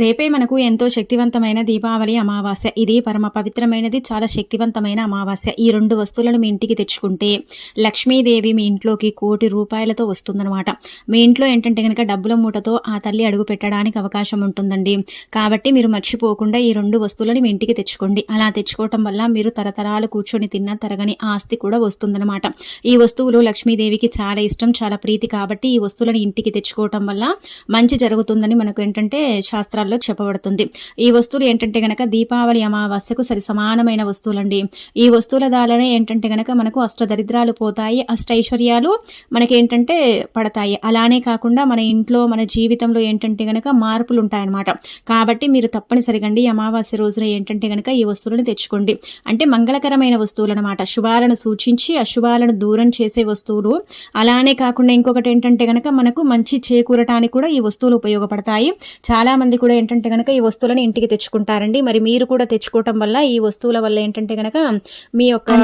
రేపే మనకు ఎంతో శక్తివంతమైన దీపావళి అమావాస్య. ఇది పరమ పవిత్రమైనది చాలా శక్తివంతమైన అమావాస్య. ఈ రెండు వస్తువులను మీ ఇంటికి తెచ్చుకుంటే లక్ష్మీదేవి మీ ఇంట్లోకి కోటి రూపాయలతో వస్తుందన్నమాట. మీ ఇంట్లో ఏంటంటే కనుక డబ్బుల మూటతో ఆ తల్లి అడుగు పెట్టడానికి అవకాశం ఉంటుందండి. కాబట్టి మీరు మర్చిపోకుండా ఈ రెండు వస్తువులను మీ ఇంటికి తెచ్చుకోండి. అలా తెచ్చుకోవటం వల్ల మీరు తరతరాలు కూర్చొని తిన్న తరగని ఆస్తి కూడా వస్తుందన్నమాట. ఈ వస్తువులు లక్ష్మీదేవికి చాలా ఇష్టం చాలా ప్రీతి. కాబట్టి ఈ వస్తువులను ఇంటికి తెచ్చుకోవటం వల్ల మంచి జరుగుతుందని మనకు ఏంటంటే శాస్త్ర శాస్త్రాల్లో చెప్పబడుతుంది. ఈ వస్తువులు ఏంటంటే గనక దీపావళి అమావాస్యకు సరి సమానమైన వస్తువులండి. ఈ వస్తువుల దాలనే ఏంటంటే గనక మనకు అష్టదరిద్రాలు పోతాయి అష్టైశ్వర్యాలు మనకి ఏంటంటే పడతాయి. అలానే కాకుండా మన ఇంట్లో మన జీవితంలో ఏంటంటే గనక మార్పులు ఉంటాయన్నమాట కాబట్టి మీరు తప్పనిసరిగా అండి అమావాస్య రోజున ఏంటంటే గనక ఈ వస్తువులను తెచ్చుకోండి. అంటే మంగళకరమైన వస్తువులు అనమాట శుభాలను సూచించి అశుభాలను దూరం చేసే వస్తువులు. అలానే కాకుండా ఇంకొకటి ఏంటంటే గనక మనకు మంచి చేకూరటానికి కూడా ఈ వస్తువులు ఉపయోగపడతాయి. చాలా మంది కూడా ఏంటంటే కనుక ఈ వస్తువులను ఇంటికి తెచ్చుకుంటారండి. మరి మీరు కూడా తెచ్చుకోవటం వల్ల ఈ వస్తువుల వల్ల ఏంటంటే కనుక మీ యొక్క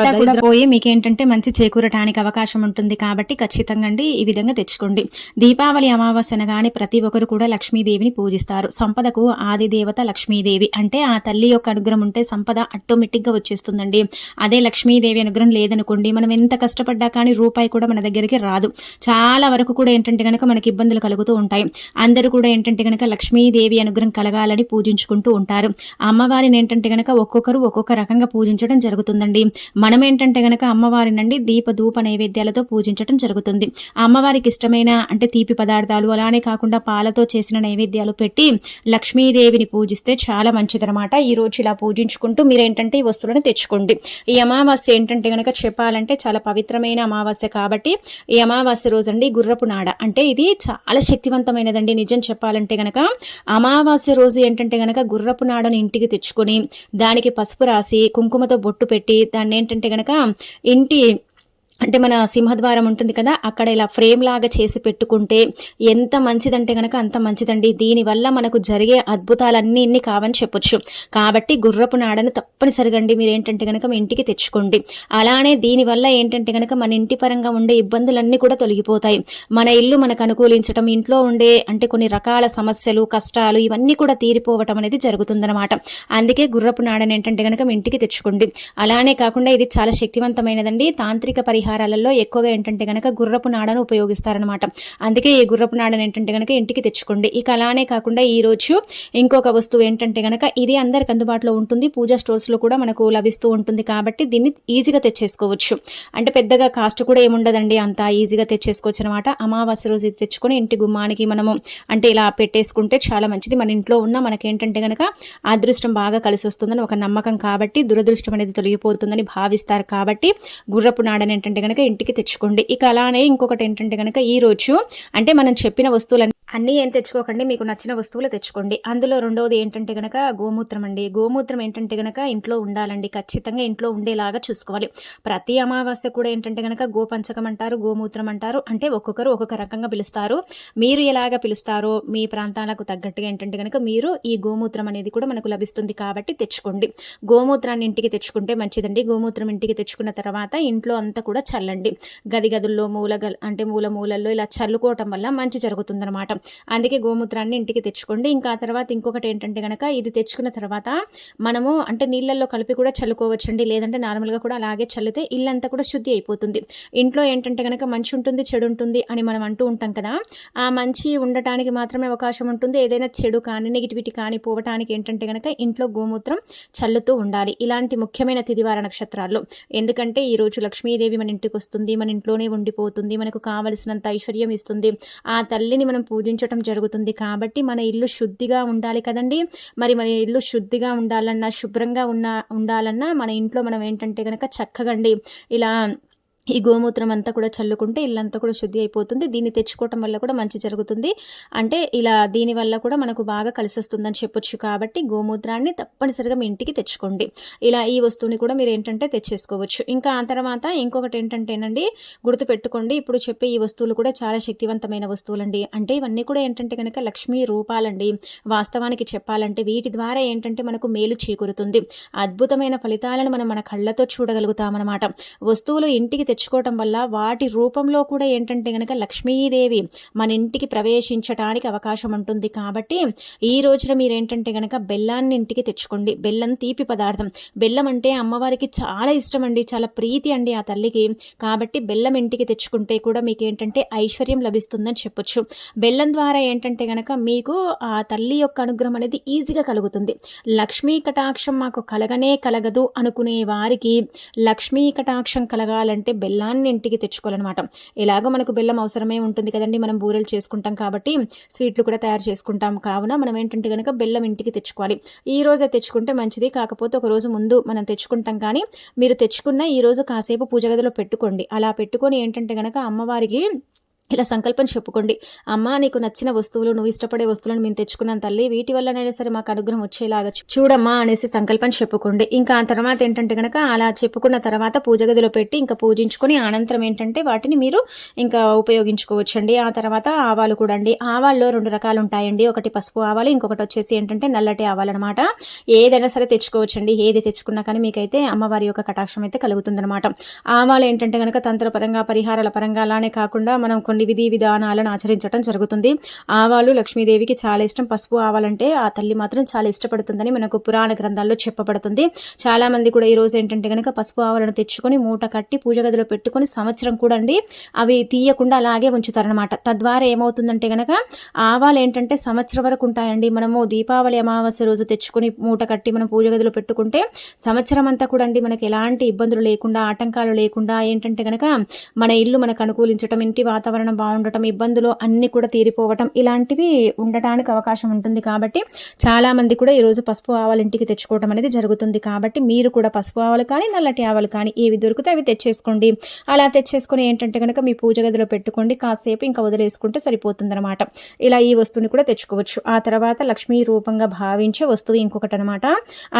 పోయి మీకు ఏంటంటే మంచి చేకూరటానికి అవకాశం ఉంటుంది కాబట్టి ఖచ్చితంగా అండి ఈ విధంగా తెచ్చుకోండి. దీపావళి అమావాస్య అనగానే ప్రతి ఒక్కరు కూడా లక్ష్మీదేవిని పూజిస్తారు. సంపదకు ఆది దేవత లక్ష్మీదేవి అంటే ఆ తల్లి యొక్క అనుగ్రహం ఉంటే సంపద ఆటోమేటిక్గా వచ్చేస్తుందండి. అదే లక్ష్మీదేవి అనుగ్రహం లేదనుకోండి మనం ఎంత కష్టపడ్డా కానీ రూపాయి కూడా మన దగ్గరికి రాదు. చాలా వరకు కూడా ఏంటంటే కనుక మనకి ఇబ్బందులు కలుగుతూ ఉంటాయి. అందరూ కూడా ఏంటంటే కనుక లక్ష్మీదేవి అనుగ్రహం కలగాలని పూజించుకుంటూ ఉంటారు. అమ్మవారిని ఏంటంటే గనక ఒక్కొక్కరు ఒక్కొక్క రకంగా పూజించడం జరుగుతుందండి. మనం ఏంటంటే గనక అమ్మవారినండి దీప ధూప నైవేద్యాలతో పూజించడం జరుగుతుంది. అమ్మవారికి ఇష్టమైన అంటే తీపి పదార్థాలు అలానే కాకుండా పాలతో చేసిన నైవేద్యాలు పెట్టి లక్ష్మీదేవిని పూజిస్తే చాలా మంచిదనమాట ఈ రోజు ఇలా పూజించుకుంటూ మీరు ఏంటంటే ఈ వస్తువులను తెచ్చుకోండి. ఈ అమావాస్య ఏంటంటే గనక చెప్పాలంటే చాలా పవిత్రమైన అమావాస్య కాబట్టి ఈ అమావాస్య రోజండి గుర్రపు నాడ. అంటే ఇది చాలా శక్తివంతమైనదండి. నిజం చెప్పాలంటే గనక అమా అమావాస్య రోజు ఏంటంటే గనక గుర్రపు నాడను ఇంటికి తెచ్చుకొని దానికి పసుపు రాసి కుంకుమతో బొట్టు పెట్టి దాన్ని ఏంటంటే గనక ఇంటి అంటే మన సింహద్వారం ఉంటుంది కదా అక్కడ ఇలా ఫ్రేమ్ లాగా చేసి పెట్టుకుంటే ఎంత మంచిదంటే కనుక అంత మంచిదండి. దీనివల్ల మనకు జరిగే అద్భుతాలన్నీ ఇన్ని కావని చెప్పొచ్చు. కాబట్టి గుర్రపు నాడను తప్పనిసరిగా అండి మీరు ఏంటంటే కనుక మీ ఇంటికి తెచ్చుకోండి. అలానే దీనివల్ల ఏంటంటే కనుక మన ఇంటి పరంగా ఉండే ఇబ్బందులన్నీ కూడా తొలగిపోతాయి. మన ఇల్లు మనకు అనుకూలించడం ఇంట్లో ఉండే అంటే కొన్ని రకాల సమస్యలు కష్టాలు ఇవన్నీ కూడా తీరిపోవటం అనేది జరుగుతుందన్నమాట. అందుకే గుర్రపు నాడని ఏంటంటే కనుక మీ ఇంటికి తెచ్చుకోండి. అలానే కాకుండా ఇది చాలా శక్తివంతమైనదండి. తాంత్రిక పరిహారం పరిహారాలలో ఎక్కువగా ఏంటంటే కనుక గుర్రపు నాడను ఉపయోగిస్తారనమాట అందుకే ఈ గుర్రపు నాడను ఏంటంటే కనుక ఇంటికి తెచ్చుకోండి. ఇక అలానే కాకుండా ఈ రోజు ఇంకొక వస్తువు ఏంటంటే కనుక ఇది అందరికి అందుబాటులో ఉంటుంది. పూజా స్టోర్స్లో కూడా మనకు లభిస్తూ ఉంటుంది కాబట్టి దీన్ని ఈజీగా తెచ్చేసుకోవచ్చు. అంటే పెద్దగా కాస్ట్ కూడా ఏముండదండి. అంత ఈజీగా తెచ్చేసుకోవచ్చు అనమాట అమావాస్య రోజు తెచ్చుకొని ఇంటి గుమ్మానికి మనము అంటే ఇలా పెట్టేసుకుంటే చాలా మంచిది. మన ఇంట్లో ఉన్న మనకేంటంటే కనుక అదృష్టం బాగా కలిసి వస్తుందని ఒక నమ్మకం కాబట్టి దురదృష్టం అనేది తొలగిపోతుందని భావిస్తారు కాబట్టి గుర్రపు నాడని ఏంటంటే కనుక ఇంటికి తెచ్చుకోండి. ఇక అలానే ఇంకొకటి ఏంటంటే కనుక ఈ రోజు అంటే మనం చెప్పిన వస్తువులన్నీ అన్నీ ఏం తెచ్చుకోకండి మీకు నచ్చిన వస్తువులు తెచ్చుకోండి. అందులో రెండవది ఏంటంటే గనక గోమూత్రం అండి. గోమూత్రం ఏంటంటే గనక ఇంట్లో ఉండాలండి. ఖచ్చితంగా ఇంట్లో ఉండేలాగా చూసుకోవాలి. ప్రతి అమావాస్య కూడా ఏంటంటే గనక గోపంచకం అంటారు గోమూత్రం అంటారు. అంటే ఒక్కొక్కరు ఒక్కొక్క రకంగా పిలుస్తారు. మీరు ఎలాగ పిలుస్తారో మీ ప్రాంతాలకు తగ్గట్టుగా ఏంటంటే గనక మీరు ఈ గోమూత్రం అనేది కూడా మనకు లభిస్తుంది కాబట్టి తెచ్చుకోండి. గోమూత్రాన్ని ఇంటికి తెచ్చుకుంటే మంచిదండి. గోమూత్రం ఇంటికి తెచ్చుకున్న తర్వాత ఇంట్లో అంతా కూడా చల్లండి. గది గదుల్లో మూల అంటే మూల మూలల్లో ఇలా చల్లుకోవటం వల్ల మంచి జరుగుతుందన్నమాట. అందుకే గోమూత్రాన్ని ఇంటికి తెచ్చుకోండి. ఇంకా తర్వాత ఇంకొకటి ఏంటంటే కనుక ఇది తెచ్చుకున్న తర్వాత మనము అంటే నీళ్ళల్లో కలిపి కూడా చల్లుకోవచ్చండి. లేదంటే నార్మల్గా కూడా అలాగే చల్లితే ఇల్లంతా కూడా శుద్ధి అయిపోతుంది. ఇంట్లో ఏంటంటే కనుక మంచి ఉంటుంది చెడు ఉంటుంది అని మనం అంటూ ఉంటాం కదా ఆ మంచి ఉండటానికి మాత్రమే అవకాశం ఉంటుంది. ఏదైనా చెడు కానీ నెగిటివిటీ కానీ పోవటానికి ఏంటంటే కనుక ఇంట్లో గోమూత్రం చల్లుతూ ఉండాలి. ఇలాంటి ముఖ్యమైన తిదివార నక్షత్రాల్లో. ఎందుకంటే ఈరోజు లక్ష్మీదేవి మన ఇంటికి వస్తుంది మన ఇంట్లోనే ఉండిపోతుంది మనకు కావలసినంత ఐశ్వర్యం ఇస్తుంది. ఆ తల్లిని మనం పూజ పూజించటం జరుగుతుంది కాబట్టి మన ఇల్లు శుద్ధిగా ఉండాలి కదండి. మరి మన ఇల్లు శుద్ధిగా ఉండాలన్నా శుభ్రంగా ఉన్న ఉండాలన్నా మన ఇంట్లో మనం ఏంటంటే కనుక చక్కగండి. ఇలా ఈ గోమూత్రం అంతా కూడా చల్లుకుంటే ఇల్లంతా కూడా శుద్ధి అయిపోతుంది. దీన్ని తెచ్చుకోవటం వల్ల కూడా మంచి జరుగుతుంది. అంటే ఇలా దీని వల్ల కూడా మనకు బాగా కలిసి వస్తుందని చెప్పొచ్చు కాబట్టి గోమూత్రాన్ని తప్పనిసరిగా మీ ఇంటికి తెచ్చుకోండి. ఇలా ఈ వస్తువుని కూడా మీరు ఏంటంటే తెచ్చేసుకోవచ్చు. ఇంకా ఆ తర్వాత ఇంకొకటి ఏంటంటేనండి గుర్తుపెట్టుకోండి ఇప్పుడు చెప్పే ఈ వస్తువులు కూడా చాలా శక్తివంతమైన వస్తువులండి. అంటే ఇవన్నీ కూడా ఏంటంటే కనుక లక్ష్మీ రూపాలండి. వాస్తవానికి చెప్పాలంటే వీటి ద్వారా ఏంటంటే మనకు మేలు చేకూరుతుంది. అద్భుతమైన ఫలితాలను మనం మన కళ్ళతో చూడగలుగుతామన్నమాట. వస్తువులు ఇంటికి తెచ్చుకోవటం వల్ల వాటి రూపంలో కూడా ఏంటంటే కనుక లక్ష్మీదేవి మన ఇంటికి ప్రవేశించడానికి అవకాశం ఉంటుంది కాబట్టి ఈ రోజున మీరు ఏంటంటే కనుక బెల్లాన్ని ఇంటికి తెచ్చుకోండి. బెల్లం తీపి పదార్థం. బెల్లం అంటే అమ్మవారికి చాలా ఇష్టం అండి. చాలా ప్రీతి అండి ఆ తల్లికి. కాబట్టి బెల్లం ఇంటికి తెచ్చుకుంటే కూడా మీకు ఏంటంటే ఐశ్వర్యం లభిస్తుందని చెప్పొచ్చు. బెల్లం ద్వారా ఏంటంటే కనుక మీకు ఆ తల్లి యొక్క అనుగ్రహం అనేది ఈజీగా కలుగుతుంది. లక్ష్మీ కటాక్షం మాకు కలగనే కలగదు అనుకునే వారికి లక్ష్మీ కటాక్షం కలగాలంటే బెల్లాన్ని ఇంటికి తెచ్చుకోవాలన్నమాట. ఎలాగో మనకు బెల్లం అవసరమే ఉంటుంది కదండి మనం బూరెలు చేసుకుంటాం కాబట్టి స్వీట్లు కూడా తయారు చేసుకుంటాం. కావున మనం ఏంటంటే కనుక బెల్లం ఇంటికి తెచ్చుకోవాలి. ఈ రోజే తెచ్చుకుంటే మంచిది కాకపోతే ఒక రోజు ముందు మనం తెచ్చుకుంటాం కానీ మీరు తెచ్చుకున్న ఈ రోజు కాసేపు పూజ గదిలో పెట్టుకోండి. అలా పెట్టుకొని ఏంటంటే కనుక అమ్మవారికి ఇలా సంకల్పం చెప్పుకోండి. అమ్మ నీకు నచ్చిన వస్తువులు నువ్వు ఇష్టపడే వస్తువులను మేము తెచ్చుకున్నాను తల్లి. వీటి వల్లనైనా సరే మాకు అనుగ్రహం వచ్చేలాగా చూడమ్మా అనేసి సంకల్పం చెప్పుకోండి. ఇంకా ఆ తర్వాత ఏంటంటే కనుక అలా చెప్పుకున్న తర్వాత పూజ గదిలో పెట్టి ఇంకా పూజించుకొని అనంతరం ఏంటంటే వాటిని మీరు ఇంకా ఉపయోగించుకోవచ్చండి. ఆ తర్వాత ఆవాలు కూడా అండి. ఆవాల్లో రెండు రకాలు ఉంటాయండి. ఒకటి పసుపు ఆవాలు ఇంకొకటి వచ్చేసి ఏంటంటే నల్లటి ఆవాలు అనమాట ఏదైనా సరే తెచ్చుకోవచ్చండి. ఏది తెచ్చుకున్నా కానీ మీకైతే అమ్మవారి యొక్క కటాక్షం అయితే కలుగుతుందనమాట ఆవాలు ఏంటంటే కనుక తంత్రపరంగా పరిహారాల పరంగా అలానే కాకుండా మనం కొన్ని విధి విధానాలను ఆచరించడం జరుగుతుంది. ఆవాలు లక్ష్మీదేవికి చాలా ఇష్టం. పసుపు ఆవాలంటే ఆ తల్లి మాత్రం చాలా ఇష్టపడుతుందని మనకు పురాణ గ్రంథాల్లో చెప్పబడుతుంది. చాలా మంది కూడా ఈ రోజు ఏంటంటే కనుక పసుపు ఆవాలను తెచ్చుకొని మూట కట్టి పూజ గదిలో పెట్టుకొని సంవత్సరం కూడా అండి అవి తీయకుండా అలాగే ఉంచుతారనమాట తద్వారా ఏమవుతుందంటే కనుక ఆవాలు ఏంటంటే సంవత్సరం వరకు ఉంటాయండి. మనము దీపావళి అమావాస్య రోజు తెచ్చుకొని మూట కట్టి మనం పూజ గదిలో పెట్టుకుంటే సంవత్సరం అంతా కూడా అండి మనకి ఎలాంటి ఇబ్బందులు లేకుండా ఆటంకాలు లేకుండా ఏంటంటే కనుక మన ఇల్లు మనకు అనుకూలించటం ఇంటి వాతావరణం బాగుండటం ఇబ్బందులు అన్ని కూడా తీరిపోవటం ఇలాంటివి ఉండటానికి అవకాశం ఉంటుంది కాబట్టి చాలా మంది కూడా ఈరోజు పసుపు ఆవాలు ఇంటికి తెచ్చుకోవడం అనేది జరుగుతుంది కాబట్టి మీరు కూడా పసుపు ఆవాలు కానీ నల్లటి ఆవాలు కానీ ఏవి దొరికితే అవి తెచ్చేసుకోండి. అలా తెచ్చేసుకొని ఏంటంటే కనుక మీ పూజ గదిలో పెట్టుకోండి. కాసేపు ఇంకా వదిలేసుకుంటే సరిపోతుంది అనమాట ఇలా ఈ వస్తువుని కూడా తెచ్చుకోవచ్చు. ఆ తర్వాత లక్ష్మీ రూపంగా భావించే వస్తువు ఇంకొకటి అనమాట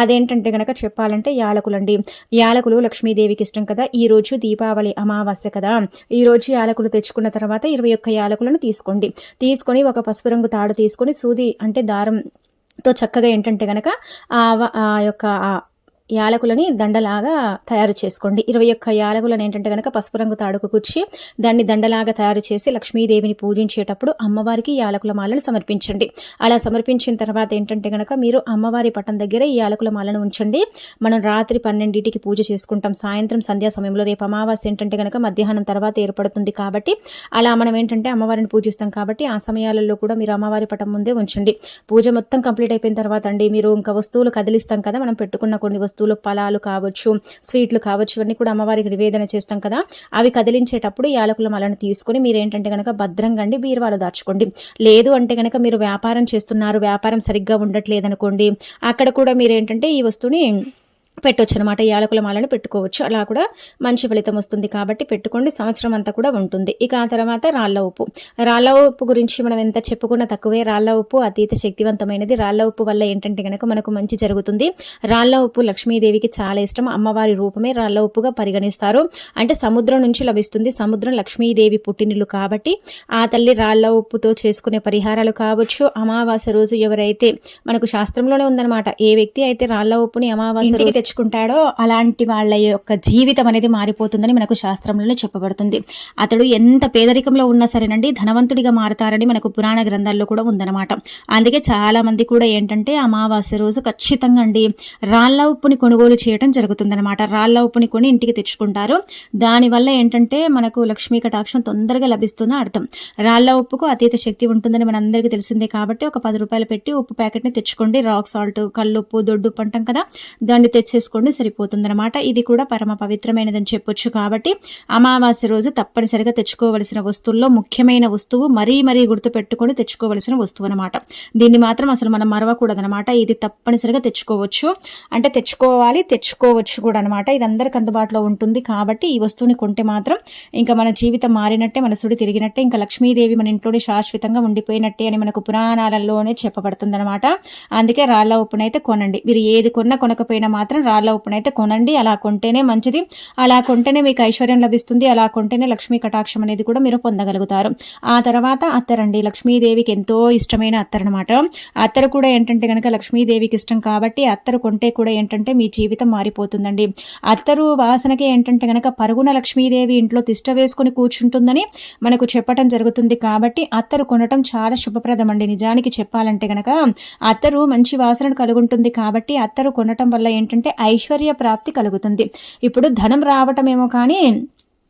అదేంటంటే కనుక చెప్పాలంటే యాలకులండి. యాలకులు లక్ష్మీదేవికి ఇష్టం కదా. ఈ రోజు దీపావళి అమావాస్య కదా. ఈ రోజు యాలకులు తెచ్చుకున్న తర్వాత ఇరవై ఒక్క యాలకులను తీసుకోండి. తీసుకొని ఒక పసుపు రంగు తాడు తీసుకొని సూది అంటే దారం తో చక్కగా ఏంటంటే గనక ఆ ఆ యొక్క యాలకులని దండలాగా తయారు చేసుకోండి. ఇరవై ఒక్క యాలకులను ఏంటంటే కనుక పసుపు రంగు తాడుకు కూర్చి దాన్ని దండలాగా తయారు చేసి లక్ష్మీదేవిని పూజించేటప్పుడు అమ్మవారికి ఈ యాలకుల మాలను సమర్పించండి. అలా సమర్పించిన తర్వాత ఏంటంటే కనుక మీరు అమ్మవారి పటం దగ్గర ఈ యాలకుల మాలను ఉంచండి. మనం రాత్రి పన్నెండింటికి పూజ చేసుకుంటాం. సాయంత్రం సంధ్యా సమయంలో రేపు అమావాస్య ఏంటంటే కనుక మధ్యాహ్నం తర్వాత ఏర్పడుతుంది కాబట్టి అలా మనం ఏంటంటే అమ్మవారిని పూజిస్తాం కాబట్టి ఆ సమయాలలో కూడా మీరు అమ్మవారి పటం ముందే ఉంచండి. పూజ మొత్తం కంప్లీట్ అయిపోయిన తర్వాత అండి మీరు ఇంకా వస్తువులు కదిలిస్తాం కదా మనం పెట్టుకున్న కొన్ని వస్తువులు వస్తువులు ఫలాలు కావచ్చు స్వీట్లు కావచ్చు ఇవన్నీ కూడా అమ్మవారికి నివేదన చేస్తాం కదా. అవి కదిలించేటప్పుడు యాలకుల మలను తీసుకొని మీరు ఏంటంటే కనుక భద్రంగా అండి బీరువాలో దాచుకోండి. లేదు అంటే కనుక మీరు వ్యాపారం చేస్తున్నారు వ్యాపారం సరిగ్గా ఉండట్లేదు అనుకోండి అక్కడ కూడా మీరు ఏంటంటే ఈ వస్తువుని పెట్టొచ్చు అనమాట యాలకుల మాలను పెట్టుకోవచ్చు. అలా కూడా మంచి ఫలితం వస్తుంది కాబట్టి పెట్టుకోండి. సంవత్సరం అంతా కూడా ఉంటుంది. ఇక ఆ తర్వాత రాళ్ళ ఉప్పు. రాళ్ళ ఉప్పు గురించి మనం ఎంత చెప్పుకున్నా తక్కువే. రాళ్ళ ఉప్పు అతీత శక్తివంతమైనది. రాళ్ళ ఉప్పు వల్ల ఏంటంటే కనుక మనకు మంచి జరుగుతుంది. రాళ్ళ ఉప్పు లక్ష్మీదేవికి చాలా ఇష్టం. అమ్మవారి రూపమే రాళ్ళ ఉప్పుగా పరిగణిస్తారు. అంటే సముద్రం నుంచి లభిస్తుంది. సముద్రం లక్ష్మీదేవి పుట్టినిల్లు కాబట్టి ఆ తల్లి రాళ్ళ ఉప్పుతో చేసుకునే పరిహారాలు కావచ్చు. అమావాస్య రోజు ఎవరైతే మనకు శాస్త్రంలోనే ఉందన్నమాట. ఏ వ్యక్తి అయితే రాళ్ళ ఉప్పుని అమావాస్య రోజు తెచ్చుకుంటాడో అలాంటి వాళ్ళ యొక్క జీవితం అనేది మారిపోతుందని మనకు శాస్త్రంలోనే చెప్పబడుతుంది. అతడు ఎంత పేదరికంలో ఉన్నా సరేనండి ధనవంతుడిగా మారతారని మనకు పురాణ గ్రంథాల్లో కూడా ఉందన్నమాట. అందుకే చాలా మంది కూడా ఏంటంటే అమావాస్య రోజు ఖచ్చితంగా అండి రాళ్ళ ఉప్పుని కొనుగోలు చేయడం జరుగుతుందన్నమాట. రాళ్ళ ఉప్పుని కొని ఇంటికి తెచ్చుకుంటారు. దానివల్ల ఏంటంటే మనకు లక్ష్మీ కటాక్షం తొందరగా లభిస్తుందని అర్థం. రాళ్ళ ఉప్పుకు అతీత శక్తి ఉంటుందని మనందరికీ తెలిసిందే కాబట్టి ఒక పది రూపాయలు పెట్టి ఉప్పు ప్యాకెట్ని తెచ్చుకోండి. రాక్ సాల్ట్ కల్లుప్పు దొడ్డుప్పు అంటాం కదా దాన్ని చేసుకోండి సరిపోతుందనమాట ఇది కూడా పరమ పవిత్రమైనదని చెప్పొచ్చు కాబట్టి అమావాస్య రోజు తప్పనిసరిగా తెచ్చుకోవలసిన వస్తువుల్లో ముఖ్యమైన వస్తువు మరీ మరీ గుర్తు పెట్టుకొని తెచ్చుకోవలసిన వస్తువు అనమాట దీన్ని మాత్రం అసలు మనం మరవకూడదనమాట ఇది తప్పనిసరిగా తెచ్చుకోవచ్చు. అంటే తెచ్చుకోవాలి తెచ్చుకోవచ్చు కూడా అనమాట ఇది అందరికి అందుబాటులో ఉంటుంది కాబట్టి ఈ వస్తువుని కొంటే మాత్రం ఇంకా మన జీవితం మారినట్టే మన సుడి తిరిగినట్టే ఇంకా లక్ష్మీదేవి మన ఇంట్లోనే శాశ్వతంగా ఉండిపోయినట్టే అని మనకు పురాణాలలోనే చెప్పబడుతుంది అనమాట అందుకే రాళ్ళ ఉప్పునైతే కొనండి. మీరు ఏది కొన్నా కొనకపోయినా మాత్రం రాళ్ళ ఉప్పునైతే కొనండి. అలా కొంటేనే మంచిది. అలా కొంటేనే మీకు ఐశ్వర్యం లభిస్తుంది. అలా కొంటేనే లక్ష్మీ కటాక్షం అనేది కూడా మీరు పొందగలుగుతారు. ఆ తర్వాత అత్తరండి లక్ష్మీదేవికి ఎంతో ఇష్టమైన అత్తరు అనమాట అత్తరు కూడా ఏంటంటే కనుక లక్ష్మీదేవికి ఇష్టం కాబట్టి అత్తరు కొంటే కూడా ఏంటంటే మీ జీవితం మారిపోతుందండి. అత్తరు వాసనకి ఏంటంటే కనుక పరుగున లక్ష్మీదేవి ఇంట్లో తిష్ట వేసుకుని కూర్చుంటుందని మనకు చెప్పటం జరుగుతుంది కాబట్టి అత్తరు కొనటం చాలా శుభప్రదం అండి నిజానికి చెప్పాలంటే కనుక అత్తరు మంచి వాసనను కలుగుంటుంది కాబట్టి అత్తరు కొనటం వల్ల ఏంటంటే ఐశ్వర్య ప్రాప్తి కలుగుతుంది. ఇప్పుడు ధనం రావటమేమో కానీ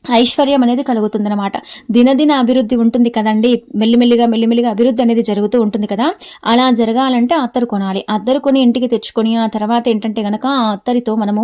ఐశ్వర్యం అనేది కలుగుతుందన్నమాట. దినదిన అభివృద్ధి ఉంటుంది కదండి. మెల్లిమెల్లిగా మెల్లిమెల్లిగా అభివృద్ధి అనేది జరుగుతూ ఉంటుంది కదా. అలా జరగాలంటే అత్తరు కొనాలి. అత్తరు కొని ఇంటికి తెచ్చుకొని ఆ తర్వాత ఏంటంటే గనక ఆ అత్తరితో మనము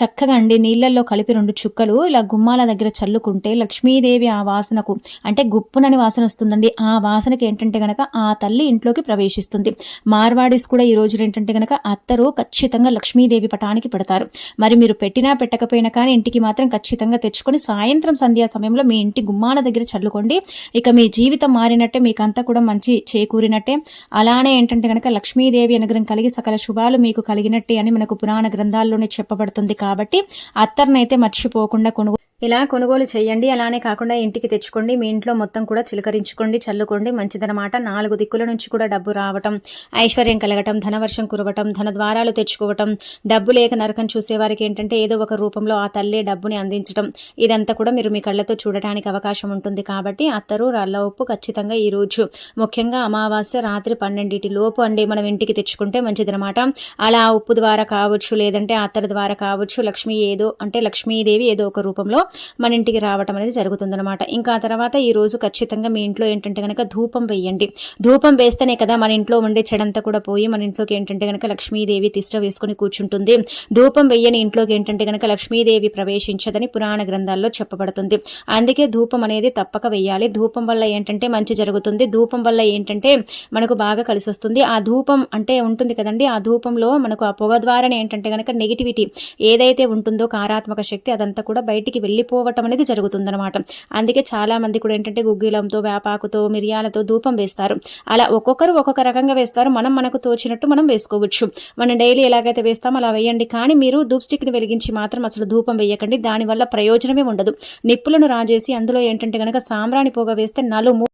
చక్కగా అండి నీళ్ళల్లో కలిపి రెండు చుక్కలు ఇలా గుమ్మాల దగ్గర చల్లుకుంటే లక్ష్మీదేవి ఆ వాసనకు అంటే గుప్పునని వాసన వస్తుందండి. ఆ వాసనకి ఏంటంటే గనక ఆ తల్లి ఇంట్లోకి ప్రవేశిస్తుంది. మార్వాడీస్ కూడా ఈ రోజు ఏంటంటే గనక అత్తరు ఖచ్చితంగా లక్ష్మీదేవి పటానికి పెడతారు. మరి మీరు పెట్టినా పెట్టకపోయినా కానీ ఇంటికి మాత్రం ఖచ్చితంగా తెచ్చుకొని సాయం సాయంత్రం సంధ్యా సమయంలో మీ ఇంటి గుమ్మాన దగ్గర చల్లుకోండి. ఇక మీ జీవితం మారినట్టే మీకంతా కూడా మంచి చేకూరినట్టే. అలానే ఏంటంటే కనుక లక్ష్మీదేవి అనుగ్రహం కలిగి సకల శుభాలు మీకు కలిగినట్టే అని మనకు పురాణ గ్రంథాల్లోనే చెప్పబడుతుంది కాబట్టి అత్తర్నైతే మర్చిపోకుండా కొనుగోలు ఇలా కొనుగోలు చేయండి. అలానే కాకుండా ఇంటికి తెచ్చుకోండి. మీ ఇంట్లో మొత్తం కూడా చిలకరించుకోండి. చల్లుకోండి. మంచిదనమాట. నాలుగు దిక్కుల నుంచి కూడా డబ్బు రావటం ఐశ్వర్యం కలగటం ధనవర్షం కురవటం ధన ద్వారాలు తెచ్చుకోవటం డబ్బు లేక నరకం చూసేవారికి ఏంటంటే ఏదో ఒక రూపంలో ఆ తల్లే డబ్బుని అందించడం ఇదంతా కూడా మీరు మీ కళ్ళతో చూడటానికి అవకాశం ఉంటుంది కాబట్టి అత్తరు రల్ల ఉప్పు ఖచ్చితంగా ఈ రోజు. ముఖ్యంగా అమావాస్య రాత్రి పన్నెండింటి లోపు అండి మనం ఇంటికి తెచ్చుకుంటే మంచిదనమాట. అలా ఉప్పు ద్వారా కావచ్చు లేదంటే అత్తరు ద్వారా కావచ్చు లక్ష్మీ ఏదో అంటే లక్ష్మీదేవి ఏదో ఒక రూపంలో మన ఇంటికి రావటం అనేది జరుగుతుందనమాట ఇంకా ఆ తర్వాత ఈ రోజు ఖచ్చితంగా మీ ఇంట్లో ఏంటంటే కనుక ధూపం వేయండి. ధూపం వేస్తేనే కదా మన ఇంట్లో ఉండే చెడంతా కూడా పోయి మన ఇంట్లోకి ఏంటంటే కనుక లక్ష్మీదేవి తిష్ట వేసుకుని కూర్చుంటుంది. ధూపం వెయ్యని ఇంట్లోకి ఏంటంటే కనుక లక్ష్మీదేవి ప్రవేశించదని పురాణ గ్రంథాల్లో చెప్పబడుతుంది. అందుకే ధూపం అనేది తప్పక వెయ్యాలి ధూపం వల్ల ఏంటంటే మంచి జరుగుతుంది. ధూపం వల్ల ఏంటంటే మనకు బాగా కలిసి వస్తుంది. ఆ ధూపం అంటే ఉంటుంది కదండి. ఆ ధూపంలో మనకు ఆ పొగ ద్వారానే ఏంటంటే కనుక నెగిటివిటీ ఏదైతే ఉంటుందో కారాత్మక శక్తి అదంతా కూడా బయటికి వెళ్ళి వెళ్ళిపోవటం అనేది జరుగుతుందనమాట అందుకే చాలామంది కూడా ఏంటంటే గుగ్గిలంతో వేపాకుతో మిరియాలతో ధూపం వేస్తారు. అలా ఒక్కొక్కరు ఒక్కొక్క రకంగా వేస్తారు. మనం మనకు తోచినట్టు మనం వేసుకోవచ్చు. మనం డైలీ ఎలాగైతే వేస్తామో అలా వేయండి. కానీ మీరు ధూప్ స్టిక్ని వెలిగించి మాత్రం అసలు ధూపం వేయకండి. దానివల్ల ప్రయోజనమే ఉండదు. నిప్పులను రాజేసి అందులో ఏంటంటే కనుక సాంబ్రాణి పొగ వేస్తే నలుము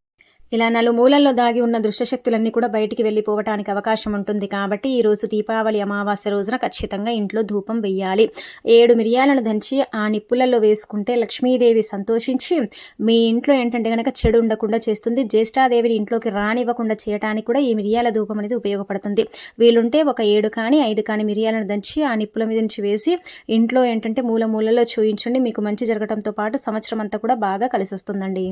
ఇలా నలుమూలల్లో దాగి ఉన్న దృష్టశక్తులన్నీ కూడా బయటికి వెళ్ళిపోవటానికి అవకాశం ఉంటుంది. కాబట్టి ఈ రోజు దీపావళి అమావాస్య రోజున ఖచ్చితంగా ఇంట్లో ధూపం వెయ్యాలి. ఏడు మిరియాలను దంచి ఆ నిప్పులలో వేసుకుంటే లక్ష్మీదేవి సంతోషించి మీ ఇంట్లో ఏంటంటే కనుక చెడు ఉండకుండా చేస్తుంది. జ్యేష్ఠాదేవిని ఇంట్లోకి రానివ్వకుండా చేయడానికి కూడా ఈ మిరియాల ధూపం అనేది ఉపయోగపడుతుంది. వీలుంటే ఒక ఏడు కానీ ఐదు కానీ మిరియాలను దంచి ఆ నిప్పుల మీద నుంచి వేసి ఇంట్లో ఏంటంటే మూల మూలలో చూయించండి. మీకు మంచి జరగడంతో పాటు సంవత్సరం అంతా కూడా బాగా కలిసి వస్తుందండి